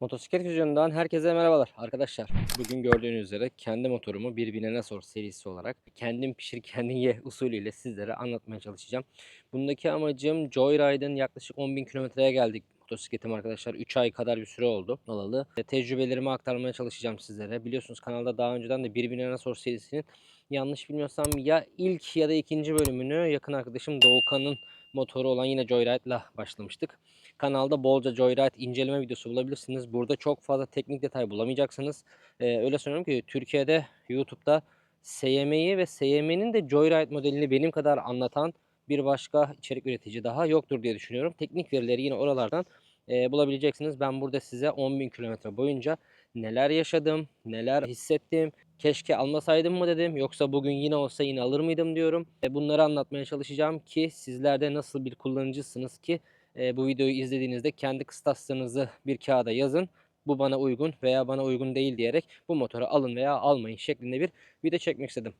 Motosiklet Füzyon'dan herkese merhabalar arkadaşlar. Bugün gördüğünüz üzere kendi motorumu bir binene sor serisi olarak kendim pişir kendin ye usulüyle sizlere anlatmaya çalışacağım. Bundaki amacım Joyride'ın yaklaşık 10.000 kilometreye geldik motosikletim arkadaşlar. 3 ay kadar bir süre oldu alalı. Tecrübelerimi aktarmaya çalışacağım sizlere. Biliyorsunuz kanalda daha önceden de bir binene sor serisinin yanlış bilmiyorsam ya ilk ya da ikinci bölümünü yakın arkadaşım Doğukan'ın motoru olan yine Joyride'la başlamıştık. Kanalda bolca Joyride inceleme videosu bulabilirsiniz. Burada çok fazla teknik detay bulamayacaksınız. Ee, öyle söylüyorum ki Türkiye'de YouTube'da SYM'yi ve SYM'nin de Joyride modelini benim kadar anlatan bir başka içerik üretici daha yoktur diye düşünüyorum. Teknik verileri yine oralardan e, bulabileceksiniz. Ben burada size 10.000 kilometre boyunca neler yaşadım, neler hissettim, keşke almasaydım mı dedim yoksa bugün yine olsa yine alır mıydım diyorum. E, bunları anlatmaya çalışacağım ki sizlerde nasıl bir kullanıcısınız ki bu videoyu izlediğinizde kendi kıstaslarınızı bir kağıda yazın. Bu bana uygun veya bana uygun değil diyerek bu motoru alın veya almayın şeklinde bir video çekmek istedim.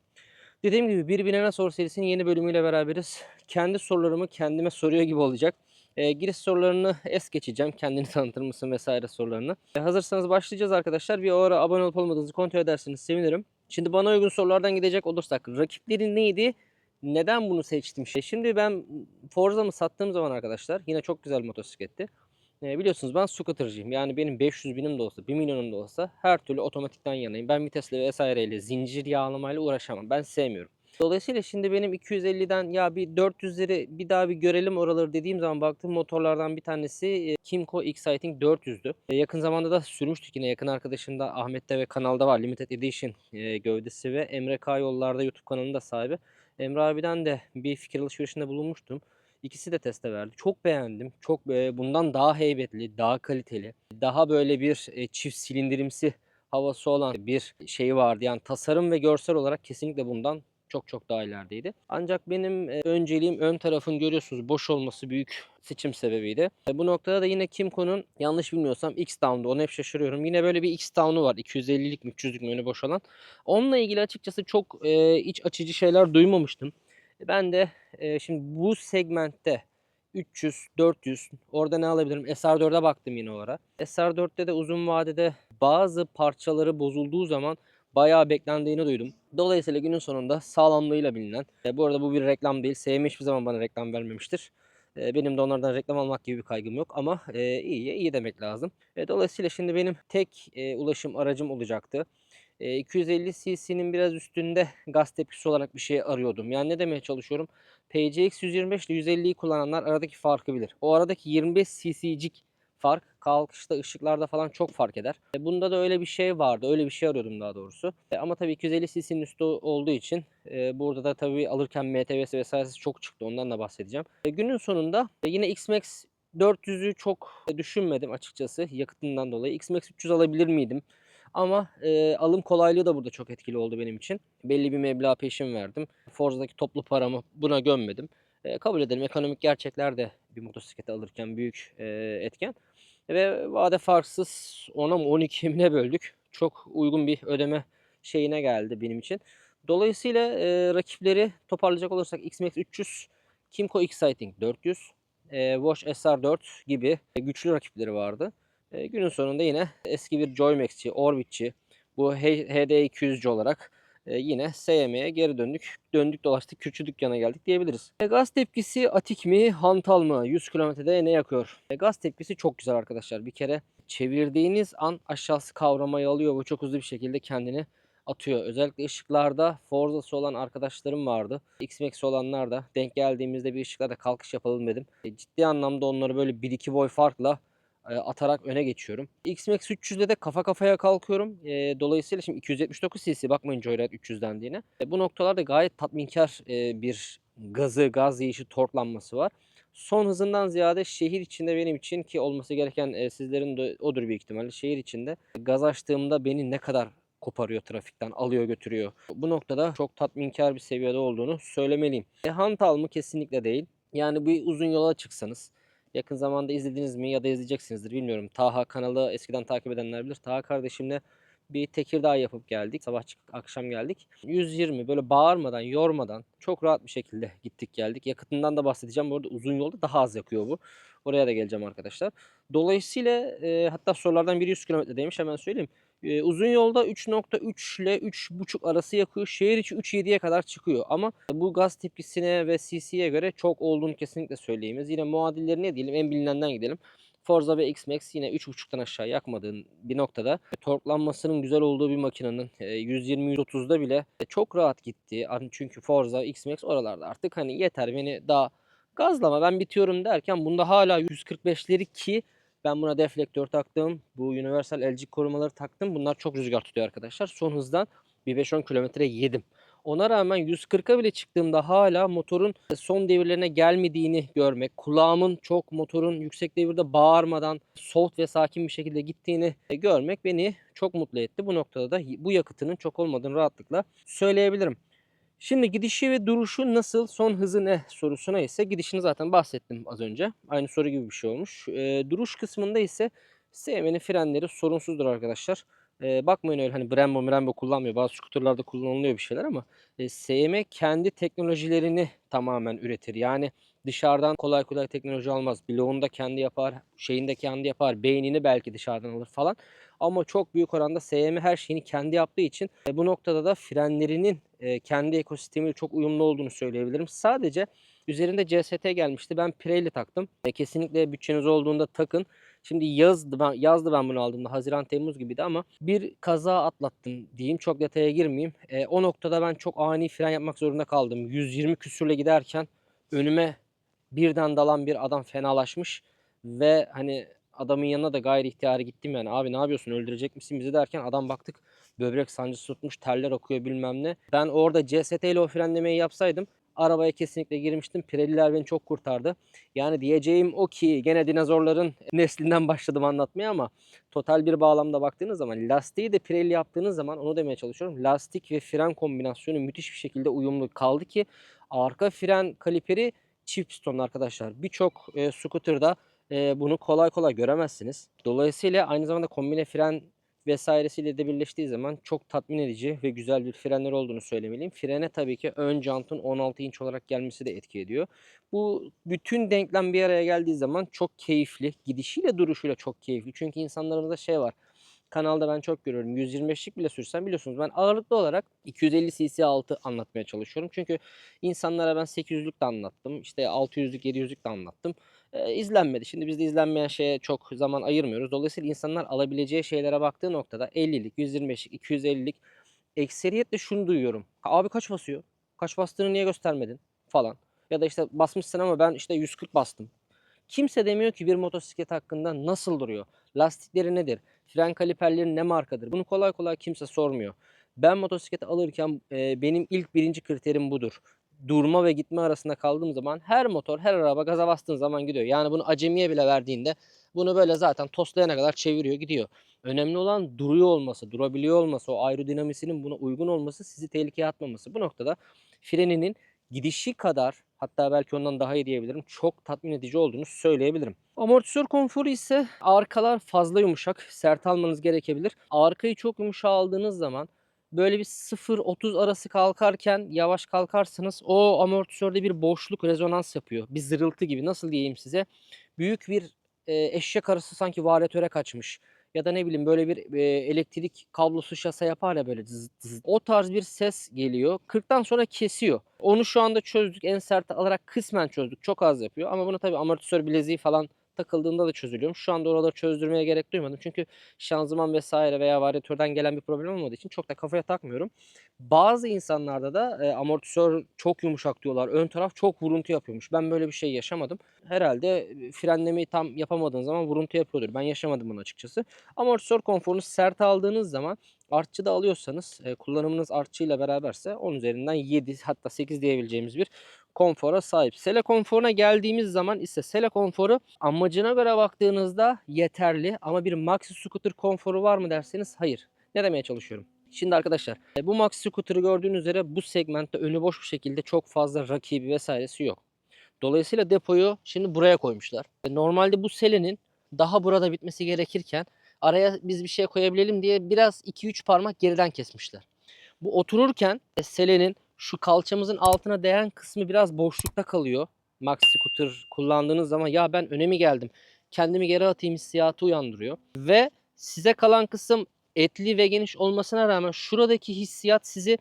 Dediğim gibi Bir Binene Sor serisinin yeni bölümüyle beraberiz. Kendi sorularımı kendime soruyor gibi olacak. E, giriş sorularını es geçeceğim. Kendini tanıtır mısın vesaire sorularını. E, hazırsanız başlayacağız arkadaşlar. Bir o ara abone olup olmadığınızı kontrol ederseniz sevinirim. Şimdi bana uygun sorulardan gidecek olursak rakiplerin neydi? Neden bunu seçtim? Şey, Şimdi ben Forza'mı sattığım zaman arkadaşlar yine çok güzel motosikletti. E, biliyorsunuz ben scooter'cıyım. Yani benim 500 binim de olsa 1 milyonum da olsa her türlü otomatikten yanayım. Ben vitesle vesaireyle zincir yağlamayla uğraşamam. Ben sevmiyorum. Dolayısıyla şimdi benim 250'den ya bir 400'leri bir daha bir görelim oraları dediğim zaman baktığım motorlardan bir tanesi e, Kimco Exciting 400'dü. E, yakın zamanda da sürmüştük yine yakın arkadaşım da Ahmet'te ve kanalda var Limited Edition e, gövdesi ve Emre K yollarda YouTube kanalının da sahibi. Emre abiden de bir fikir alışverişinde bulunmuştum. İkisi de teste verdi. Çok beğendim. Çok e, bundan daha heybetli, daha kaliteli, daha böyle bir e, çift silindirimsi havası olan bir şey vardı. Yani tasarım ve görsel olarak kesinlikle bundan çok çok daha ilerideydi. Ancak benim e, önceliğim ön tarafın görüyorsunuz boş olması büyük seçim sebebiydi. E, bu noktada da yine Kimco'nun yanlış bilmiyorsam X-Down'du. Onu hep şaşırıyorum. Yine böyle bir X-Down'u var. 250'lik mi 300'lük mü önü boş olan. Onunla ilgili açıkçası çok e, iç açıcı şeyler duymamıştım. E, Ben de e, şimdi bu segmentte 300, 400 orada ne alabilirim? SR4'e baktım yine o ara. SR4'te de uzun vadede bazı parçaları bozulduğu zaman bayağı beklendiğini duydum. Dolayısıyla günün sonunda sağlamlığıyla bilinen, e, bu arada bu bir reklam değil, SM hiçbir zaman bana reklam vermemiştir. E, benim de onlardan reklam almak gibi bir kaygım yok ama e, iyiye iyi demek lazım. E, dolayısıyla şimdi benim tek e, ulaşım aracım olacaktı. E, 250 cc'nin biraz üstünde gaz tepkisi olarak bir şey arıyordum. Yani ne demeye çalışıyorum? PCX 125 ile 150'yi kullananlar aradaki farkı bilir. O aradaki 25 cc'cik fark kalkışta ışıklarda falan çok fark eder. E, Bunda da öyle bir şey vardı. Öyle bir şey arıyordum daha doğrusu. E, Ama tabii 250 cc'nin üstü olduğu için e, burada da tabii alırken MTV'si vesairesi çok çıktı. Ondan da bahsedeceğim. E, Günün sonunda yine X-Max 400'ü çok düşünmedim açıkçası yakıtından dolayı. X-Max 300 alabilir miydim? Ama e, alım kolaylığı da burada çok etkili oldu benim için. Belli bir meblağ peşin verdim. Forza'daki toplu paramı buna gömmedim. E, kabul edelim ekonomik gerçekler de bir motosikleti alırken büyük e, etken. Ve vade farksız 10'a mı 12'ye mi ne böldük. Çok uygun bir ödeme şeyine geldi benim için. Dolayısıyla e, rakipleri toparlayacak olursak X-Max 300, Kimco Exciting 400, e, Bosch SR4 gibi güçlü rakipleri vardı. E, günün sonunda yine eski bir Joymax'ci, Orbit'ci, bu HD200'cü olarak e, yine SYM'ye geri döndük. Döndük dolaştık Kürçü dükkana geldik diyebiliriz. E, gaz tepkisi atik mi, hantal mı? 100 kilometrede ne yakıyor? E, gaz tepkisi çok güzel arkadaşlar. Bir kere çevirdiğiniz an aşağısı kavramayı alıyor ve çok hızlı bir şekilde kendini atıyor. Özellikle ışıklarda Forza'sı olan arkadaşlarım vardı. X-Max olanlar da denk geldiğimizde bir ışıklarda kalkış yapalım dedim. E, ciddi anlamda onları böyle 1-2 boy farkla atarak öne geçiyorum. X-Max 300'de de kafa kafaya kalkıyorum. E, dolayısıyla şimdi 279 cc bakmayın Joyride 300 dendiğine. E, bu noktalarda gayet tatminkar e, bir gazı, gaz yiyişi, torklanması var. Son hızından ziyade şehir içinde benim için ki olması gereken e, sizlerin de odur büyük ihtimalle. Şehir içinde gaz açtığımda beni ne kadar koparıyor trafikten, alıyor götürüyor. Bu noktada çok tatminkar bir seviyede olduğunu söylemeliyim. E, hantal mı? Kesinlikle değil. Yani bir uzun yola çıksanız Yakın zamanda izlediniz mi ya da izleyeceksinizdir bilmiyorum. Taha kanalı eskiden takip edenler bilir. Taha kardeşimle Bir Tekirdağ yapıp geldik. Sabah çıktık akşam geldik. 120 böyle bağırmadan yormadan çok rahat bir şekilde gittik geldik. Yakıtından da bahsedeceğim. Bu arada uzun yolda daha az yakıyor bu. Oraya da geleceğim arkadaşlar. Dolayısıyla e, hatta sorulardan biri 100 kilometredeymiş hemen söyleyeyim. E, uzun yolda 3.3 ile 3.5 arası yakıyor. Şehir içi 3.7'ye kadar çıkıyor. Ama bu gaz tepkisine ve CC'ye göre çok olduğunu kesinlikle söyleyemeyiz. Yine muadilleri ne diyelim en bilinenden gidelim. Forza ve X-Max yine 3.5'tan aşağı yakmadığın bir noktada torklanmasının güzel olduğu bir makinenin e, 120-130'da bile çok rahat gittiği. Hani Çünkü Forza, X-Max oralarda artık hani yeter beni daha gazlama ben bitiyorum derken bunda hala 145'leri ki ben buna deflektör taktım. Bu Universal LG korumaları taktım. Bunlar çok rüzgar tutuyor arkadaşlar. Son hızdan bir 5-10 kilometre yedim. Ona rağmen 140'a bile çıktığımda hala motorun son devirlerine gelmediğini görmek, kulağımın çok motorun yüksek devirde bağırmadan soft ve sakin bir şekilde gittiğini görmek beni çok mutlu etti. Bu noktada da bu yakıtının çok olmadığını rahatlıkla söyleyebilirim. Şimdi gidişi ve duruşu nasıl, son hızı ne sorusuna ise gidişini zaten bahsettim az önce. Aynı soru gibi bir şey olmuş. Ee, duruş kısmında ise SM'nin frenleri sorunsuzdur arkadaşlar. Ee, bakmayın öyle hani Brembo Brembo kullanmıyor. Bazı skuterlarda kullanılıyor bir şeyler ama e, SM kendi teknolojilerini tamamen üretir. Yani dışarıdan kolay kolay teknoloji almaz. Bloğunu da kendi yapar, şeyini de kendi yapar, beynini belki dışarıdan alır falan. Ama çok büyük oranda SM her şeyini kendi yaptığı için e, bu noktada da frenlerinin e, kendi ekosistemiyle çok uyumlu olduğunu söyleyebilirim. Sadece üzerinde CST gelmişti. Ben Pirelli taktım. E, kesinlikle bütçeniz olduğunda takın. Şimdi yazdı ben, yazdı ben bunu aldığımda Haziran Temmuz gibiydi ama bir kaza atlattım diyeyim. Çok detaya girmeyeyim. E, o noktada ben çok ani fren yapmak zorunda kaldım. 120 küsürle giderken önüme birden dalan bir adam fenalaşmış ve hani adamın yanına da gayri ihtiyari gittim yani. Abi ne yapıyorsun öldürecek misin bizi derken adam baktık böbrek sancısı tutmuş terler akıyor bilmem ne. Ben orada CST ile o frenlemeyi yapsaydım arabaya kesinlikle girmiştim. Pirelliler beni çok kurtardı. Yani diyeceğim o ki gene dinozorların neslinden başladım anlatmaya ama total bir bağlamda baktığınız zaman lastiği de Pirelli yaptığınız zaman onu demeye çalışıyorum. Lastik ve fren kombinasyonu müthiş bir şekilde uyumlu kaldı ki arka fren kaliperi çift pistonlu arkadaşlar. Birçok e, scooter'da bunu kolay kolay göremezsiniz. Dolayısıyla aynı zamanda kombine fren vesairesiyle de birleştiği zaman çok tatmin edici ve güzel bir frenler olduğunu söylemeliyim. Frene tabii ki ön jantın 16 inç olarak gelmesi de etki ediyor. Bu bütün denklem bir araya geldiği zaman çok keyifli. Gidişiyle duruşuyla çok keyifli. Çünkü insanlarımızda şey var. Kanalda ben çok görüyorum. 125'lik bile sürsem biliyorsunuz ben ağırlıklı olarak 250 cc altı anlatmaya çalışıyorum. Çünkü insanlara ben 800'lük de anlattım. İşte 600'lük 700'lük de anlattım e, izlenmedi. Şimdi biz de izlenmeyen şeye çok zaman ayırmıyoruz. Dolayısıyla insanlar alabileceği şeylere baktığı noktada 50'lik, 125'lik, 250'lik ekseriyetle şunu duyuyorum. Abi kaç basıyor? Kaç bastığını niye göstermedin? Falan. Ya da işte basmışsın ama ben işte 140 bastım. Kimse demiyor ki bir motosiklet hakkında nasıl duruyor? Lastikleri nedir? Fren kaliperleri ne markadır? Bunu kolay kolay kimse sormuyor. Ben motosikleti alırken e, benim ilk birinci kriterim budur durma ve gitme arasında kaldığım zaman her motor, her araba gaza bastığın zaman gidiyor. Yani bunu acemiye bile verdiğinde bunu böyle zaten toslayana kadar çeviriyor gidiyor. Önemli olan duruyor olması, durabiliyor olması, o aerodinamisinin buna uygun olması, sizi tehlikeye atmaması. Bu noktada freninin gidişi kadar hatta belki ondan daha iyi diyebilirim. Çok tatmin edici olduğunu söyleyebilirim. Amortisör konforu ise arkalar fazla yumuşak. Sert almanız gerekebilir. Arkayı çok yumuşak aldığınız zaman böyle bir 0-30 arası kalkarken yavaş kalkarsınız o amortisörde bir boşluk rezonans yapıyor. Bir zırıltı gibi nasıl diyeyim size. Büyük bir e, eşek arısı sanki varyatöre kaçmış. Ya da ne bileyim böyle bir e, elektrik kablosu şasa yapar ya böyle zız zız. O tarz bir ses geliyor. 40'tan sonra kesiyor. Onu şu anda çözdük. En sert alarak kısmen çözdük. Çok az yapıyor. Ama bunu tabii amortisör bileziği falan takıldığında da çözülüyormuş. Şu anda oraları çözdürmeye gerek duymadım. Çünkü şanzıman vesaire veya varyatörden gelen bir problem olmadığı için çok da kafaya takmıyorum. Bazı insanlarda da e, amortisör çok yumuşak diyorlar. Ön taraf çok vuruntu yapıyormuş. Ben böyle bir şey yaşamadım. Herhalde frenlemeyi tam yapamadığın zaman vuruntu yapıyordur. Ben yaşamadım bunu açıkçası. Amortisör konforunu sert aldığınız zaman artçı da alıyorsanız e, kullanımınız artçıyla beraberse 10 üzerinden 7 hatta 8 diyebileceğimiz bir konfora sahip. Sele konforuna geldiğimiz zaman ise Sele konforu amacına göre baktığınızda yeterli ama bir maxi scooter konforu var mı derseniz hayır. Ne demeye çalışıyorum? Şimdi arkadaşlar e, bu maxi scooter'ı gördüğünüz üzere bu segmentte önü boş bir şekilde çok fazla rakibi vesairesi yok. Dolayısıyla depoyu şimdi buraya koymuşlar. E, normalde bu Sele'nin daha burada bitmesi gerekirken araya biz bir şey koyabilelim diye biraz 2-3 parmak geriden kesmişler. Bu otururken e, selenin şu kalçamızın altına değen kısmı biraz boşlukta kalıyor. Maxi scooter kullandığınız zaman ya ben öne mi geldim? Kendimi geri atayım hissiyatı uyandırıyor. Ve size kalan kısım etli ve geniş olmasına rağmen şuradaki hissiyat sizi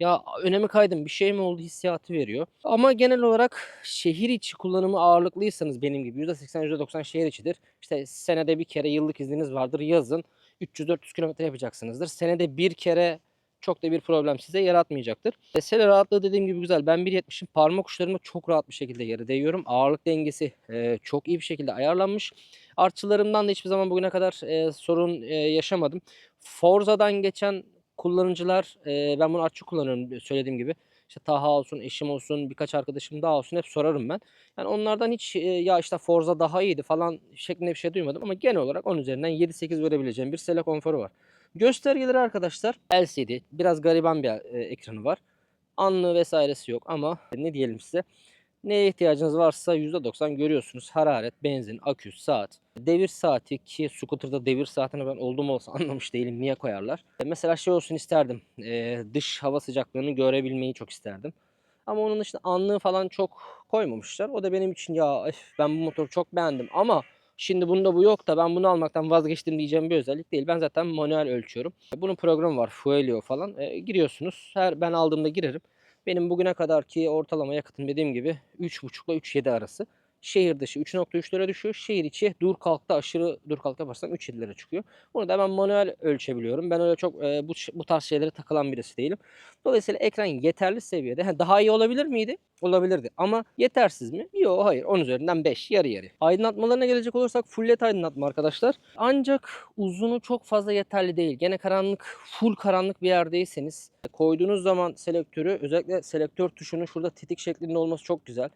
ya önemi kaydım bir şey mi oldu hissiyatı veriyor. Ama genel olarak şehir içi kullanımı ağırlıklıysanız benim gibi %80 %90 şehir içidir. İşte senede bir kere yıllık izniniz vardır yazın 300-400 kilometre yapacaksınızdır. Senede bir kere çok da bir problem size yaratmayacaktır. Sele rahatlığı dediğim gibi güzel. Ben 1.70'im parmak uçlarımla çok rahat bir şekilde yere değiyorum. Ağırlık dengesi e, çok iyi bir şekilde ayarlanmış. Artçılarımdan da hiçbir zaman bugüne kadar e, sorun e, yaşamadım. Forza'dan geçen kullanıcılar e, ben bunu artçı kullanıyorum söylediğim gibi. İşte Taha olsun, eşim olsun, birkaç arkadaşım daha olsun hep sorarım ben. Yani onlardan hiç e, ya işte Forza daha iyiydi falan şeklinde bir şey duymadım ama genel olarak 10 üzerinden 7-8 verebileceğim bir sele konforu var. Göstergeleri arkadaşlar LCD. Biraz gariban bir e, ekranı var. Anlı vesairesi yok ama ne diyelim size. Neye ihtiyacınız varsa %90 görüyorsunuz. Hararet, benzin, akü, saat. Devir saati ki scooter'da devir saatini ben oldum olsa anlamış değilim. Niye koyarlar? E, Mesela şey olsun isterdim. e, dış hava sıcaklığını görebilmeyi çok isterdim. Ama onun dışında anlığı falan çok koymamışlar. O da benim için ya ben bu motoru çok beğendim ama Şimdi bunda bu yok da ben bunu almaktan vazgeçtim diyeceğim bir özellik değil. Ben zaten manuel ölçüyorum. Bunun programı var. Fuelio falan. E, giriyorsunuz. Her ben aldığımda girerim. Benim bugüne kadarki ortalama yakıtım dediğim gibi 3.5 ile 3.7 arası. Şehir dışı 3.3'lere düşüyor. Şehir içi dur kalkta aşırı dur kalk yaparsam 3.7'lere çıkıyor. Bunu da ben manuel ölçebiliyorum. Ben öyle çok e, bu, bu tarz şeylere takılan birisi değilim. Dolayısıyla ekran yeterli seviyede. Ha, daha iyi olabilir miydi? Olabilirdi. Ama yetersiz mi? Yok hayır. 10 üzerinden 5. Yarı yarı. Aydınlatmalarına gelecek olursak full led aydınlatma arkadaşlar. Ancak uzunu çok fazla yeterli değil. Gene karanlık, full karanlık bir yerdeyseniz koyduğunuz zaman selektörü özellikle selektör tuşunun şurada titik şeklinde olması çok güzel.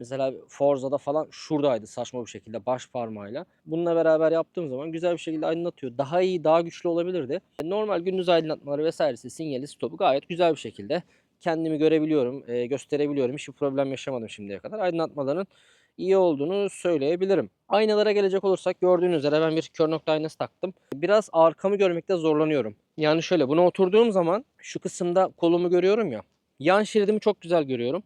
Mesela Forza'da falan şuradaydı saçma bir şekilde baş parmağıyla. Bununla beraber yaptığım zaman güzel bir şekilde aydınlatıyor. Daha iyi, daha güçlü olabilirdi. Normal gündüz aydınlatmaları vesairesi, sinyali, stopu gayet güzel bir şekilde kendimi görebiliyorum, e, gösterebiliyorum. Hiçbir problem yaşamadım şimdiye kadar. Aydınlatmaların iyi olduğunu söyleyebilirim. Aynalara gelecek olursak gördüğünüz üzere ben bir kör nokta aynası taktım. Biraz arkamı görmekte zorlanıyorum. Yani şöyle buna oturduğum zaman şu kısımda kolumu görüyorum ya. Yan şeridimi çok güzel görüyorum.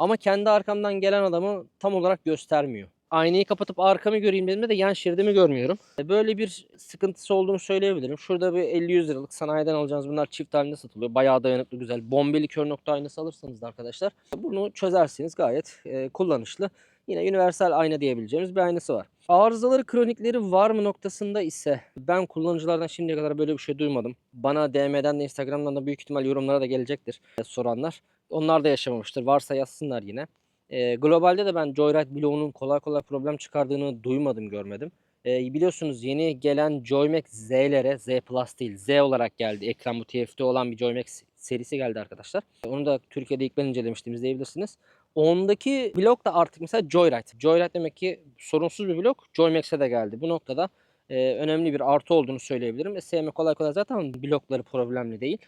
Ama kendi arkamdan gelen adamı tam olarak göstermiyor. Aynayı kapatıp arkamı göreyim dediğimde de yan şeridimi görmüyorum. E, Böyle bir sıkıntısı olduğunu söyleyebilirim. Şurada bir 50-100 liralık sanayiden alacağınız bunlar çift halinde satılıyor. Bayağı dayanıklı güzel. Bombeli kör nokta aynası alırsanız da arkadaşlar bunu çözersiniz gayet e, kullanışlı. Yine universal ayna diyebileceğimiz bir aynası var. Arızaları, kronikleri var mı noktasında ise ben kullanıcılardan şimdiye kadar böyle bir şey duymadım. Bana DM'den de Instagram'dan da büyük ihtimal yorumlara da gelecektir e, soranlar. Onlar da yaşamamıştır. Varsa yazsınlar yine. E, globalde de ben Joyride bloğunun kolay kolay problem çıkardığını duymadım, görmedim. E, biliyorsunuz yeni gelen Joymax Z'lere, Z Plus değil Z olarak geldi. Ekran bu TFT olan bir Joymax serisi geldi arkadaşlar. Onu da Türkiye'de ilk ben incelemiştim izleyebilirsiniz. Ondaki blok da artık mesela Joyride. Joyride demek ki sorunsuz bir blok. Joymax'e de geldi. Bu noktada e, önemli bir artı olduğunu söyleyebilirim. E, SM kolay kolay zaten blokları problemli değil.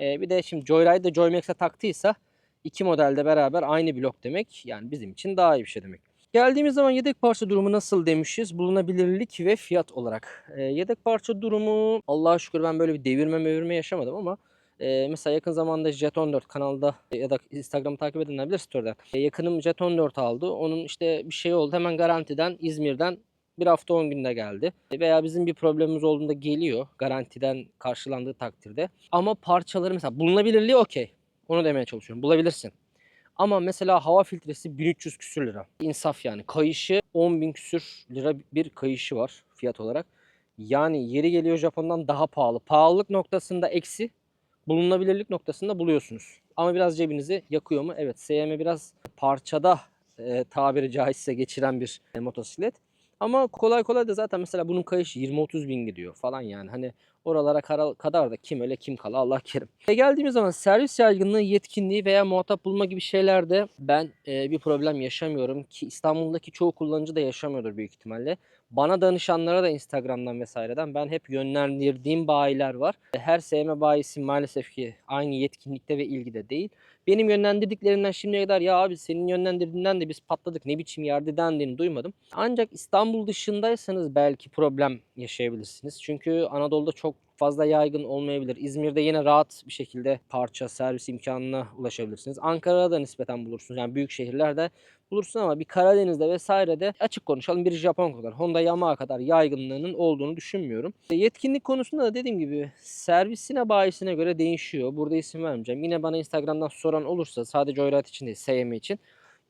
E, bir de şimdi Joyride'de Joymax'e taktıysa iki modelde beraber aynı blok demek. Yani bizim için daha iyi bir şey demek. Geldiğimiz zaman yedek parça durumu nasıl demişiz? Bulunabilirlik ve fiyat olarak. E, yedek parça durumu Allah'a şükür ben böyle bir devirme mevirme yaşamadım ama e, mesela yakın zamanda Jet 14 kanalda ya da Instagram'ı takip edenler bilir story'den. E, yakınım Jet 14 aldı. Onun işte bir şey oldu. Hemen garantiden İzmir'den bir hafta 10 günde geldi. Veya bizim bir problemimiz olduğunda geliyor garantiden karşılandığı takdirde. Ama parçaları mesela bulunabilirliği okey. Onu demeye çalışıyorum. Bulabilirsin. Ama mesela hava filtresi 1300 küsür lira. İnsaf yani. Kayışı 10.000 küsür lira bir kayışı var fiyat olarak. Yani yeri geliyor Japon'dan daha pahalı. Pahalılık noktasında eksi, bulunabilirlik noktasında buluyorsunuz. Ama biraz cebinizi yakıyor mu? Evet SM biraz parçada e, tabiri caizse geçiren bir e, motosiklet. Ama kolay kolay da zaten mesela bunun kayışı 20-30 bin gidiyor falan yani. Hani Oralara kadar da kim öyle kim kala Allah kerim. Ve geldiğimiz zaman servis yaygınlığı, yetkinliği veya muhatap bulma gibi şeylerde ben e, bir problem yaşamıyorum ki İstanbul'daki çoğu kullanıcı da yaşamıyordur büyük ihtimalle. Bana danışanlara da Instagram'dan vesaireden ben hep yönlendirdiğim bayiler var. Her SM bayisi maalesef ki aynı yetkinlikte ve ilgide değil. Benim yönlendirdiklerimden şimdiye kadar ya abi senin yönlendirdiğinden de biz patladık ne biçim yerde dendiğini duymadım. Ancak İstanbul dışındaysanız belki problem yaşayabilirsiniz. Çünkü Anadolu'da çok fazla yaygın olmayabilir. İzmir'de yine rahat bir şekilde parça servis imkanına ulaşabilirsiniz. Ankara'da da nispeten bulursunuz. Yani büyük şehirlerde bulursun ama bir Karadeniz'de vesairede açık konuşalım bir Japon kadar Honda Yamaha kadar yaygınlığının olduğunu düşünmüyorum. E, Yetkinlik konusunda da dediğim gibi servisine bayisine göre değişiyor. Burada isim vermeyeceğim. Yine bana Instagram'dan soran olursa sadece Joyride için değil SM için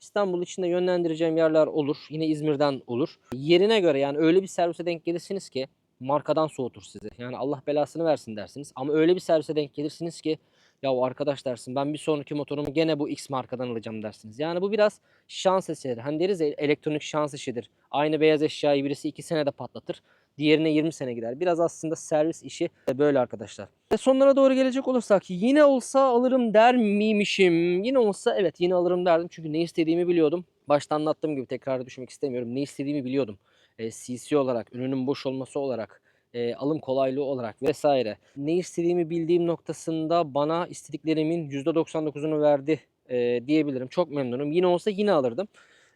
İstanbul içinde yönlendireceğim yerler olur. Yine İzmir'den olur. Yerine göre yani öyle bir servise denk gelirsiniz ki markadan soğutur sizi. Yani Allah belasını versin dersiniz. Ama öyle bir servise denk gelirsiniz ki ya arkadaş dersin ben bir sonraki motorumu gene bu X markadan alacağım dersiniz. Yani bu biraz şans eseri. Hani deriz ya elektronik şans işidir. Aynı beyaz eşyayı birisi 2 senede patlatır. Diğerine 20 sene gider. Biraz aslında servis işi böyle arkadaşlar. Ve sonlara doğru gelecek olursak yine olsa alırım der miymişim? Yine olsa evet yine alırım derdim. Çünkü ne istediğimi biliyordum. Başta anlattığım gibi tekrar düşmek istemiyorum. Ne istediğimi biliyordum. E, CC olarak, ürünün boş olması olarak, e, alım kolaylığı olarak vesaire. Ne istediğimi bildiğim noktasında bana istediklerimin %99'unu verdi e, diyebilirim. Çok memnunum. Yine olsa yine alırdım.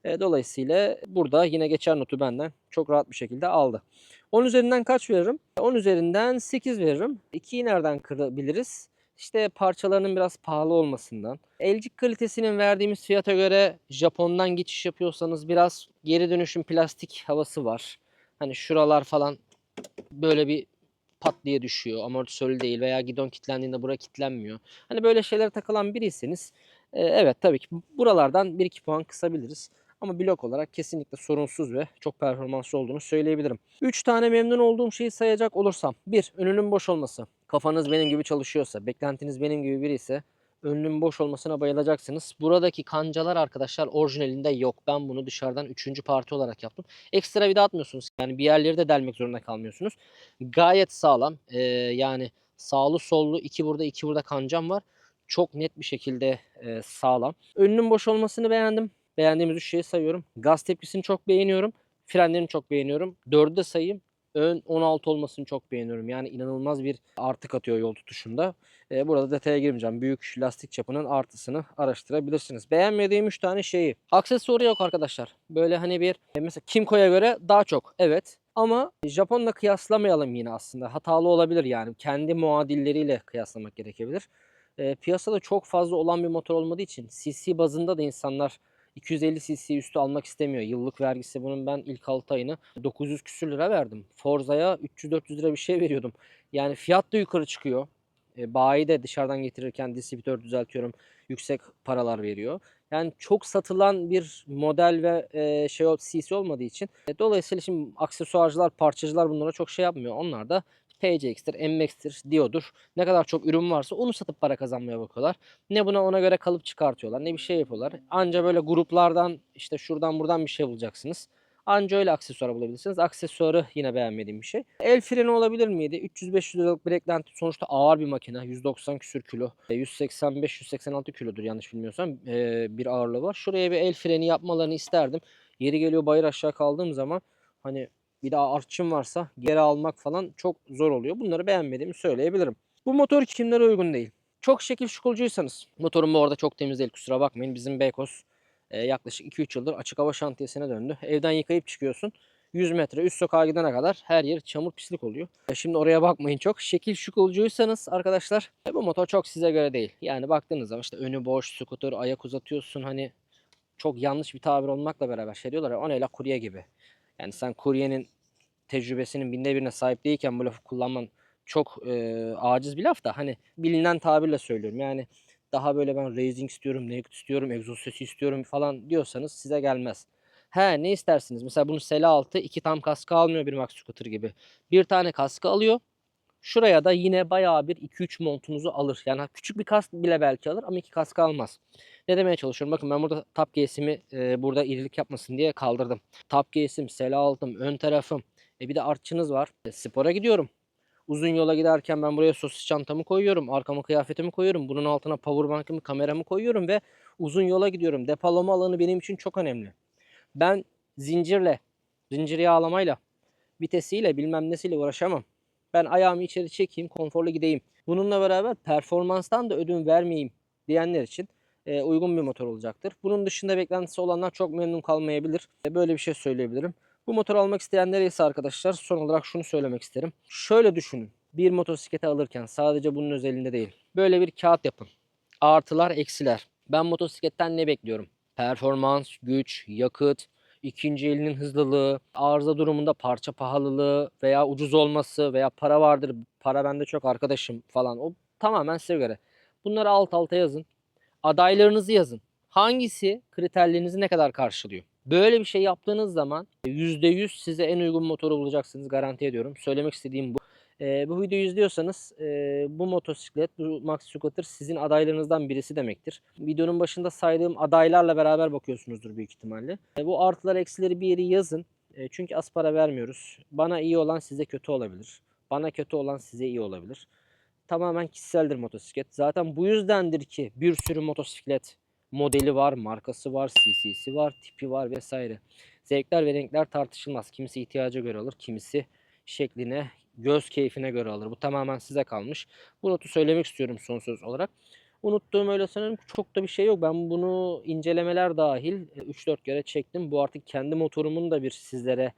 E, dolayısıyla burada yine geçer notu benden çok rahat bir şekilde aldı. 10 üzerinden kaç veririm? 10 üzerinden 8 veririm. 2'yi nereden kırabiliriz? İşte parçalarının biraz pahalı olmasından. Elcik kalitesinin verdiğimiz fiyata göre Japon'dan geçiş yapıyorsanız biraz geri dönüşüm plastik havası var. Hani şuralar falan böyle bir pat diye düşüyor. Amortisörlü değil veya gidon kilitlendiğinde bura kilitlenmiyor. Hani böyle şeylere takılan biriyseniz e, evet tabii ki buralardan 1-2 puan kısabiliriz. Ama blok olarak kesinlikle sorunsuz ve çok performanslı olduğunu söyleyebilirim. 3 tane memnun olduğum şeyi sayacak olursam. 1. Önünün boş olması. Kafanız benim gibi çalışıyorsa, beklentiniz benim gibi biri ise önünün boş olmasına bayılacaksınız. Buradaki kancalar arkadaşlar orijinalinde yok. Ben bunu dışarıdan 3. parti olarak yaptım. Ekstra vida atmıyorsunuz. Yani bir yerleri de delmek zorunda kalmıyorsunuz. Gayet sağlam. Ee, yani sağlı sollu iki burada iki burada kancam var. Çok net bir şekilde e, sağlam. Önünün boş olmasını beğendim. Beğendiğimiz üç şeyi sayıyorum. Gaz tepkisini çok beğeniyorum. Frenlerini çok beğeniyorum. Dördü de sayayım. Ön 16 olmasını çok beğeniyorum. Yani inanılmaz bir artı katıyor yol tutuşunda. Ee, burada detaya girmeyeceğim. Büyük lastik çapının artısını araştırabilirsiniz. Beğenmediğim 3 tane şeyi. Aksesuarı yok arkadaşlar. Böyle hani bir e, mesela Kimco'ya göre daha çok. Evet. Ama Japon'la kıyaslamayalım yine aslında. Hatalı olabilir yani. Kendi muadilleriyle kıyaslamak gerekebilir. Ee, piyasada çok fazla olan bir motor olmadığı için CC bazında da insanlar 250 cc üstü almak istemiyor. Yıllık vergisi bunun ben ilk 6 ayını 900 küsür lira verdim. Forza'ya 300-400 lira bir şey veriyordum. Yani fiyat da yukarı çıkıyor. E, bayi de dışarıdan getirirken distribütör düzeltiyorum. Yüksek paralar veriyor. Yani çok satılan bir model ve e, şey CC olmadığı için e, dolayısıyla şimdi aksesuarcılar, parçacılar bunlara çok şey yapmıyor. Onlar da PCX'tir, MX'tir diyordur. Ne kadar çok ürün varsa onu satıp para kazanmaya bakıyorlar. Ne buna ona göre kalıp çıkartıyorlar ne bir şey yapıyorlar. Anca böyle gruplardan işte şuradan buradan bir şey bulacaksınız. Anca öyle aksesuar bulabilirsiniz. Aksesuarı yine beğenmediğim bir şey. El freni olabilir miydi? 300-500 liralık bir eklenti sonuçta ağır bir makine. 190 küsür kilo. E, 185-186 kilodur yanlış bilmiyorsam e, bir ağırlığı var. Şuraya bir el freni yapmalarını isterdim. Yeri geliyor bayır aşağı kaldığım zaman hani bir daha artçım varsa geri almak falan çok zor oluyor. Bunları beğenmediğimi söyleyebilirim. Bu motor kimlere uygun değil. Çok şekil şukulcuysanız motorum bu arada çok temiz değil kusura bakmayın. Bizim Beykoz e, yaklaşık 2-3 yıldır açık hava şantiyesine döndü. Evden yıkayıp çıkıyorsun. 100 metre üst sokağa gidene kadar her yer çamur pislik oluyor. E, şimdi oraya bakmayın çok. Şekil şukulcuysanız arkadaşlar e, bu motor çok size göre değil. Yani baktığınız zaman işte önü boş, skuter, ayak uzatıyorsun hani çok yanlış bir tabir olmakla beraber şey diyorlar ya o ne la kurye gibi. Yani sen kuryenin tecrübesinin binde birine sahip değilken bu lafı kullanman çok e, aciz bir laf da hani bilinen tabirle söylüyorum. Yani daha böyle ben racing istiyorum, naked istiyorum, egzoz sesi istiyorum falan diyorsanız size gelmez. He ne istersiniz? Mesela bunu sele altı iki tam kaskı almıyor bir Max Scooter gibi. Bir tane kaskı alıyor. Şuraya da yine bayağı bir 2-3 montunuzu alır. Yani küçük bir kask bile belki alır ama iki kaskı almaz. Ne demeye çalışıyorum? Bakın ben burada top case'imi e, burada irilik yapmasın diye kaldırdım. Top case'im, sele aldım, ön tarafım. E bir de artçınız var. E, spora gidiyorum. Uzun yola giderken ben buraya sosis çantamı koyuyorum. Arkama kıyafetimi koyuyorum. Bunun altına powerbank'ımı, kameramı koyuyorum ve uzun yola gidiyorum. Depolama alanı benim için çok önemli. Ben zincirle, zincir yağlamayla, vitesiyle bilmem nesiyle uğraşamam. Ben ayağımı içeri çekeyim, konforlu gideyim. Bununla beraber performanstan da ödün vermeyeyim diyenler için e, uygun bir motor olacaktır. Bunun dışında beklentisi olanlar çok memnun kalmayabilir. E, böyle bir şey söyleyebilirim. Bu motor almak isteyenlere ise arkadaşlar son olarak şunu söylemek isterim. Şöyle düşünün. Bir motosikleti alırken sadece bunun özelinde değil. Böyle bir kağıt yapın. Artılar, eksiler. Ben motosikletten ne bekliyorum? Performans, güç, yakıt, ikinci elinin hızlılığı, arıza durumunda parça pahalılığı veya ucuz olması veya para vardır, para bende çok arkadaşım falan. O tamamen size göre. Bunları alt alta yazın. Adaylarınızı yazın. Hangisi kriterlerinizi ne kadar karşılıyor? Böyle bir şey yaptığınız zaman %100 size en uygun motoru bulacaksınız garanti ediyorum. Söylemek istediğim bu. Bu videoyu izliyorsanız e, bu motosiklet, bu Max Scooter sizin adaylarınızdan birisi demektir. Videonun başında saydığım adaylarla beraber bakıyorsunuzdur büyük ihtimalle. E, bu artılar eksileri bir yere yazın. E, çünkü az para vermiyoruz. Bana iyi olan size kötü olabilir. Bana kötü olan size iyi olabilir. Tamamen kişiseldir motosiklet. Zaten bu yüzdendir ki bir sürü motosiklet modeli var, markası var, CC'si var, tipi var vesaire. Zevkler ve renkler tartışılmaz. Kimisi ihtiyaca göre alır, kimisi şekline, göz keyfine göre alır. Bu tamamen size kalmış. Bu notu söylemek istiyorum son söz olarak. Unuttuğum öyle sanırım çok da bir şey yok. Ben bunu incelemeler dahil 3-4 kere çektim. Bu artık kendi motorumun da bir sizlere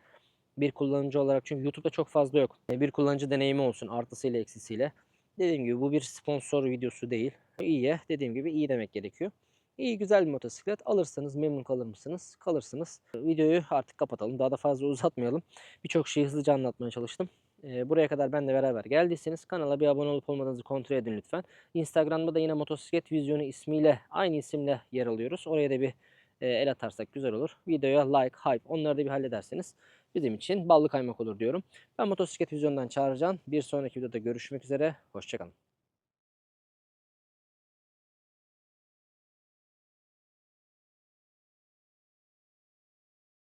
bir kullanıcı olarak çünkü YouTube'da çok fazla yok. E, Bir kullanıcı deneyimi olsun artısıyla eksisiyle. Dediğim gibi bu bir sponsor videosu değil. İyiye dediğim gibi iyi demek gerekiyor. İyi güzel bir motosiklet. Alırsanız memnun kalır mısınız? Kalırsınız. Videoyu artık kapatalım. Daha da fazla uzatmayalım. Birçok şeyi hızlıca anlatmaya çalıştım. Ee, buraya kadar benle beraber geldiyseniz kanala bir abone olup olmadığınızı kontrol edin lütfen. Instagram'da da yine motosiklet vizyonu ismiyle aynı isimle yer alıyoruz. Oraya da bir e, el atarsak güzel olur. Videoya like, hype onları da bir hallederseniz bizim için ballı kaymak olur diyorum. Ben motosiklet vizyondan çağıracağım. Bir sonraki videoda görüşmek üzere. Hoşçakalın.